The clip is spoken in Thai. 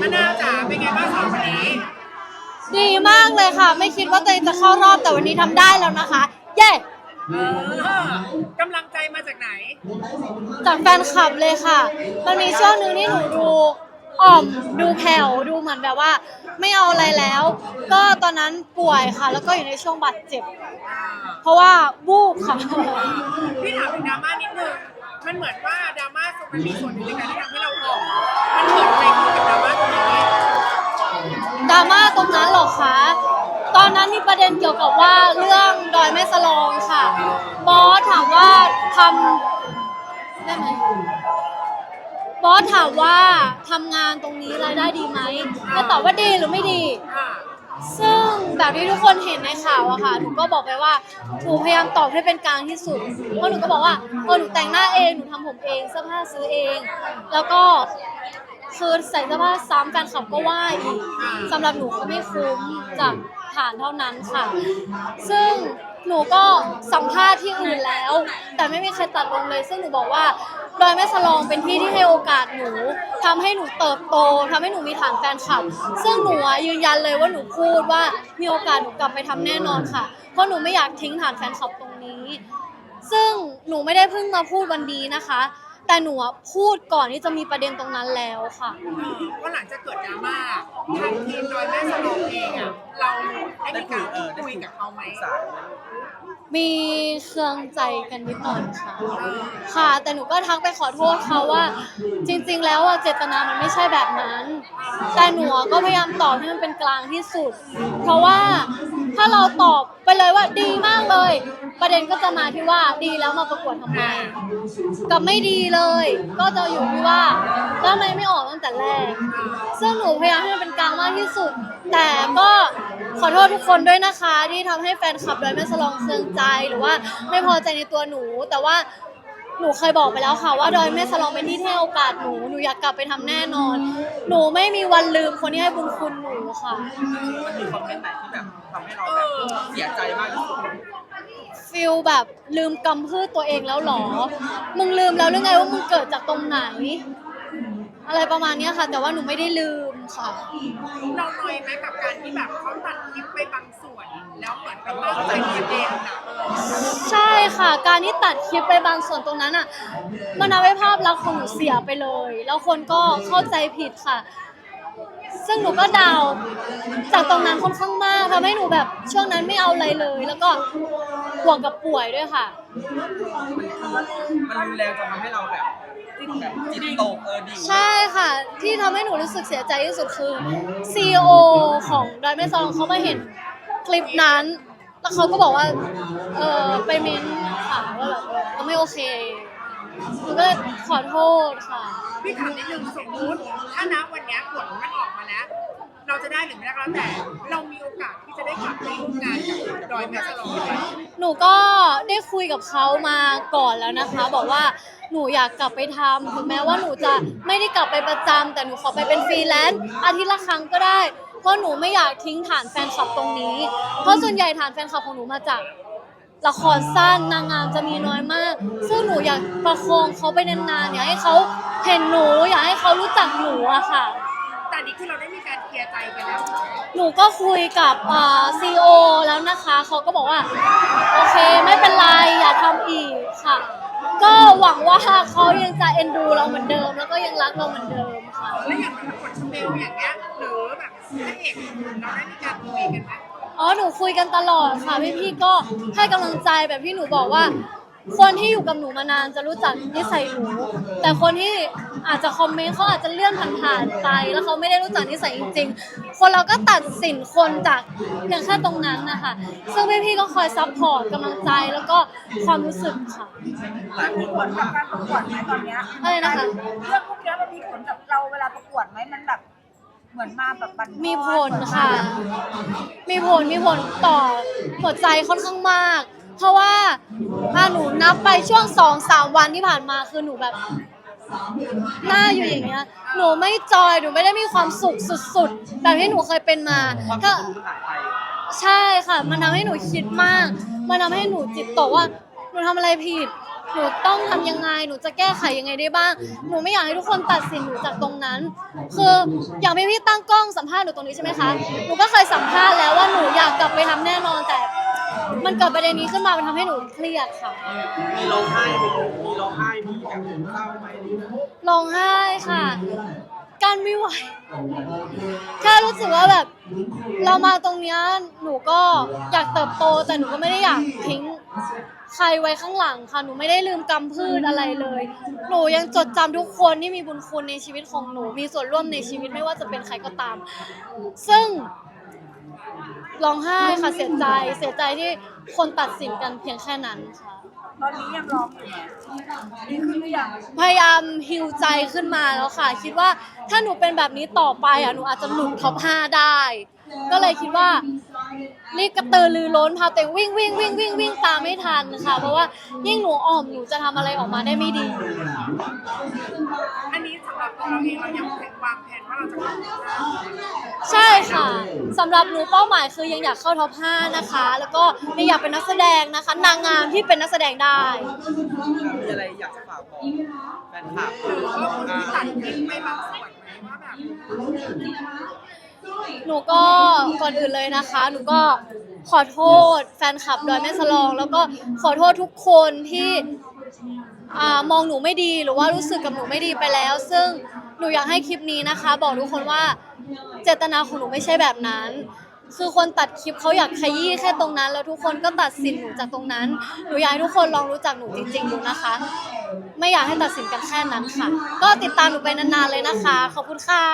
มะนาวจ๋าเป็นไงบ้างสองคนนี้ดีมากเลยค่ะ ไม่คิดว่าตัวเองจะเข้ารอบแต่วันนี้ทำได้แล้วนะคะ เย้เออกำลังใจมาจากไหน จากแฟนคลับเลยค่ะ มันมีช่วงหนึ่งที่หนูดูอ่อมดูแผ่วดูเหมือนแบบว่า ไม่เอาอะไรแล้ว ก็ตอนนั้นป่วยค่ะ แล้วก็อยู่ในช่วงบาดเจ็บ เพราะว่าวูบค่ะ พี่ถามถึงดราม่านิดนึง มันเหมือนว่าดราม่ามันมีส่วนหนึ่งในการที่ทำให้เราออกมันเกิ ดราม่าตรงนี้ดราม่าตรงนั้นหรอคะ ตอนนั้นมีประเด็นเกี่ยวกับว่าเรื่องดอยแม่สลองค่ะ บอสถามว่าทำได้ไหมบอสถามว่าทำงานตรงนี้รายได้ดีไหมก็ตอบว่าดีหรือไม่ดี ซึ่งแบบที่ทุกคนเห็นในข่าวอะค่ะ หนูก็บอกไปว่า หนูพยายามตอบให้เป็นกลางที่สุด เพราะหนูก็บอกว่าเออหนูแต่งหน้าเอง หนูทำผมเอง เสื้อผ้าซื้อเอง แล้วก็ คือใส่เสื้อผ้าซ้ำแฟนคลับก็ว่าอีกสำหรับหนูก็ไม่คุ้มจากฐานเท่านั้นค่ะ ซึ่งหนูก็สัมภาษณ์ที่อื่นแล้ว แต่ไม่มีใครตัดลงเลย ซึ่งหนูบอกว่าดอยแม่สลองเป็นที่ที่ให้โอกาสหนูทำให้หนูเติบโตทำให้หนูมีฐานแฟนคลับ ซึ่งหนูยืนยันเลยว่าหนูพูดว่ามีโอกาสหนูกลับไปทำแน่นอนค่ะ เพราะหนูไม่อยากทิ้งฐานแฟนคลับตรงนี้ ซึ่งหนูไม่ได้เพิ่งมาพูดวันนี้นะคะ แต่หนูอะพูดก่อนที่จะมีประเด็นตรงนั้นแล้วค่ะเออว่าหลังจากเกิดดราม่าทางทีมดอยแม่สลองเองอะเราได้มีการพูดคุยกับเขาไหมมีเครื่องใจกันนิดหน่อยค่ะ ค่ะ แต่หนูก็ทักไปขอโทษเขาว่า จริง ๆ แล้วอะเจตนามันไม่ใช่แบบนั้น แต่หนูอะก็พยายามตอบให้มันเป็นกลางที่สุด เพราะว่าถ้าเราตอบ ไปเลยว่าดีมากเลย ประเด็นก็จะมาที่ว่าดีแล้วมาประกวดทำไมกับไม่ดีเลย ก็จะอยู่ที่ว่าแล้วทำไมไม่ออกตั้งแต่แรก ซึ่งหนูพยายามให้มันเป็นกลางมากที่สุด แต่ก็ขอโทษทุกคนด้วยนะคะ ที่ทำให้แฟนคลับโดยแม่สลองเคืองใจหรือว่าไม่พอใจในตัวหนู แต่ว่า หนูเคยบอกไปแล้วค่ะว่าดอยแม่สลองเป็นที่ที่ให้โอกาสหนูหนูอยากกลับไปทำแน่นอน หนูไม่มีวันลืมคนที่ให้บุญคุณหนูค่ะ มันมีคอมเมนต์ไหนที่แบบทำให้เราแบบเสียใจมากที่สุดฟิลแบบลืมกำพืชตัวเองแล้วเหรอ มึงลืมแล้วหรือไงว่ามึงเกิดจากตรงไหน อะไรประมาณเนี้ยค่ะ แต่ว่าหนูไม่ได้ลืมค่ะ เราหน่อยไหมกับการที่แบบเขาตัดคลิปไปบางส่วน แล้วเหมือนกับว่าเข้าใจผิดเองนะเออใช่ค่ะ การที่ตัดคลิปไปบางส่วนตรงนั้นอะ มันทำให้ภาพลักษณ์ของหนูเสียไปเลย แล้วคนก็เข้าใจผิดค่ะ ซึ่งหนูก็เดาวจากตรงนั้นค่อนข้างมากทำให้หนูแบบช่วงนั้นไม่เอาอะไรเลย แล้วก็ห่วงกับป่วยด้วยค่ะ มันรุนแรงจนทำให้เราแบบแบบจิตตกเออดิ่งใช่ค่ะ ที่ทำให้หนูรู้สึกเสียใจที่สุดคือ CEO ของดอยแม่ซองเขามาเห็น คลิปนั้น แล้วเขาก็บอกว่า เออไปเมนค่ะว่าแบบเออไม่โอเคหนูก็เลยขอโทษค่ะ พี่ถามนิดนึงสมมุติถ้านะวันเนี้ยผลมันออกมาแล้ว เราจะได้หรือไม่ได้ก็แล้วแต่ เรามีโอกาสที่จะได้กลับไปร่วมงานกับดอยแม่สลองไหมหนูก็ได้คุยกับเขามาก่อนแล้วนะคะ บอกว่าหนูอยากกลับไปทำถึงแม้ว่าหนูจะไม่ได้กลับไปประจำแต่หนูขอไปเป็นฟรีแลนซ์อาทิตย์ละครั้งก็ได้เพ ราะหนูไม่อยากทิ้งฐานแฟนคลับตรงนี้ เพราะส่วนใหญ่ฐานแฟนคลับของหนูมาจากละครสั้นนางงามจะมีน้อยมาก ซึ่งหนูอยากประคองเขาไปนานๆอยากให้เขาเห็นหนู อยากให้เขารู้จักหนูอะค่ะ แต่นี่คือเราได้มีการเคลียร์ใจไปแล้ว หนูก็คุยกับซีโอแล้วนะคะ เขาก็บอกว่า โอเคไม่เป็นไรอย่าทำอีกค่ะ ก็หวังว่าเขายังจะเอ็นดูเราเหมือนเดิม แล้วก็ยังรักเราเหมือนเดิมค่ะ แล้วอย่างแบบคนสเปลอย่างเงี้ยหรือแบบ พระเอกเราได้มีการคุยกันไหมอ๋อหนูคุยกันตลอดค่ะพี่ๆก็ให้กำลังใจแบบที่หนูบอกว่า คนที่อยู่กับหนูมานานจะรู้จักนิสัยหนูแต่คนที่อาจจะคอมเมนต์เขาอาจจะเลื่อนผ่านๆไป แล้วเขาไม่ได้รู้จักนิสัยจริง ๆ คนเราก็ตัดสินคนจากเพียงแค่ตรงนั้นนะคะซึ่งพี่ๆก็คอยซัพพอร์ตกำลังใจแล้วก็ความรู้สึกค่ะ หลายคนผบอลกกัว่าบการประกวดไหมตอนเนี้ยอะไรนะคะ เรื่องพวกเนี้ยมันมีผลกับเราเวลาประกวดไหมมันแบบ เหมือนมาแบบบันทอนมีผลค่ะ มีผลมีผลต่อหัวใจค่อนข้างมาก เพราะว่าถ้าหนูนับไปช่วงสองสามวันที่ผ่านมาคือหนูแบบหน้าอยู่อย่างเงี้ย หนูไม่จอย หนูไม่ได้มีความสุขสุดๆ แบบที่หนูเคยเป็นมาความถ้าสมดุลหายไปใช่ค่ะ มันทำให้หนูคิดมาก มันทำให้หนูจิตตกว่า หนูทำอะไรผิด หนูต้องทำยังไง หนูจะแก้ไขยังไงได้บ้าง หนูไม่อยากให้ทุกคนตัดสินหนูจากตรงนั้น คืออย่างพี่พี่ตั้งกล้องสัมภาษณ์หนูตรงนี้ใช่ไหมคะ หนูก็เคยสัมภาษณ์แล้วว่าหนูอยากกลับไปทำแน่นอน แต่มันเกิดประเด็นนี้ขึ้นมา มันทำให้หนูเครียดค่ะ มีร้องไห้ไหมมีร้องไห้มีแบบเศร้าไหมร้องไห้ค่ะการไม่ไหว แค่รู้สึกว่าแบบ เรามาตรงเนี้ยหนูก็อยากเติบโตแต่หนูก็ไม่ได้อยากทิ้ง ใครไว้ข้างหลังค่ะหนูไม่ได้ลืมกำพืชอะไรเลย หนูยังจดจำทุกคนที่มีบุญคุณในชีวิตของหนู มีส่วนร่วมในชีวิตไม่ว่าจะเป็นใครก็ตาม ซึ่งร้องไห้ค่ะเสียใจเสียใจที่คนตัดสินกันเพียงแค่นั้นค่ะ ตอนนี้ยังร้องอยู่ไหมดีขึ้นหรือยังพยายามฮิวใจขึ้นมาแล้วค่ะ คิดว่าถ้าหนูเป็นแบบนี้ต่อไปอะหนูอาจจะหลุดท็อป5ได้ ก็เลยคิดว่า รีบกระตือรือร้นพาตัวเองวิ่งวิ่งวิ่งวิ่งวิ่งตามไม่ทันค่ะ เพราะว่ายิ่งหนูอ่อมหนูจะทำอะไรออกมาได้ไม่ดี อันนี้สำหรับตัวเราเองเรายังวางแผนว่าเราจะเข้าถึงได้ใช่ค่ะสำหรับหนูเป้าหมายคือยังอยากเข้าท็อป5นะคะ แล้วก็ยังอยากเป็นนักแสดงนะคะ นางงามที่เป็นนักแสดงได้ มีอะไรอยากจะฝากบอกแฟนคลับหรือว่าคนที่ตัดทิ้งไปบางส่วนไหมว่าแบบ หนูก็ก่อนอื่นเลยนะคะ หนูก็ขอโทษแฟนคลับดอยแม่สลอง แล้วก็ขอโทษทุกคนที่อ่ามองหนูไม่ดีหรือว่ารู้สึกกับหนูไม่ดีไปแล้ว ซึ่งหนูอยากให้คลิปนี้นะคะ บอกทุกคนว่าเจตนาของหนูไม่ใช่แบบนั้น คือคนตัดคลิปเขาอยากขยี้แค่ตรงนั้น แล้วทุกคนก็ตัดสินหนูจากตรงนั้นหนูอยากให้ทุกคนลองรู้จักหนูจริงๆดูนะคะ ไม่อยากให้ตัดสินกันแค่นั้นค่ะ ก็ติดตามหนูไปนานๆเลยนะคะ ขอบคุณค่ะ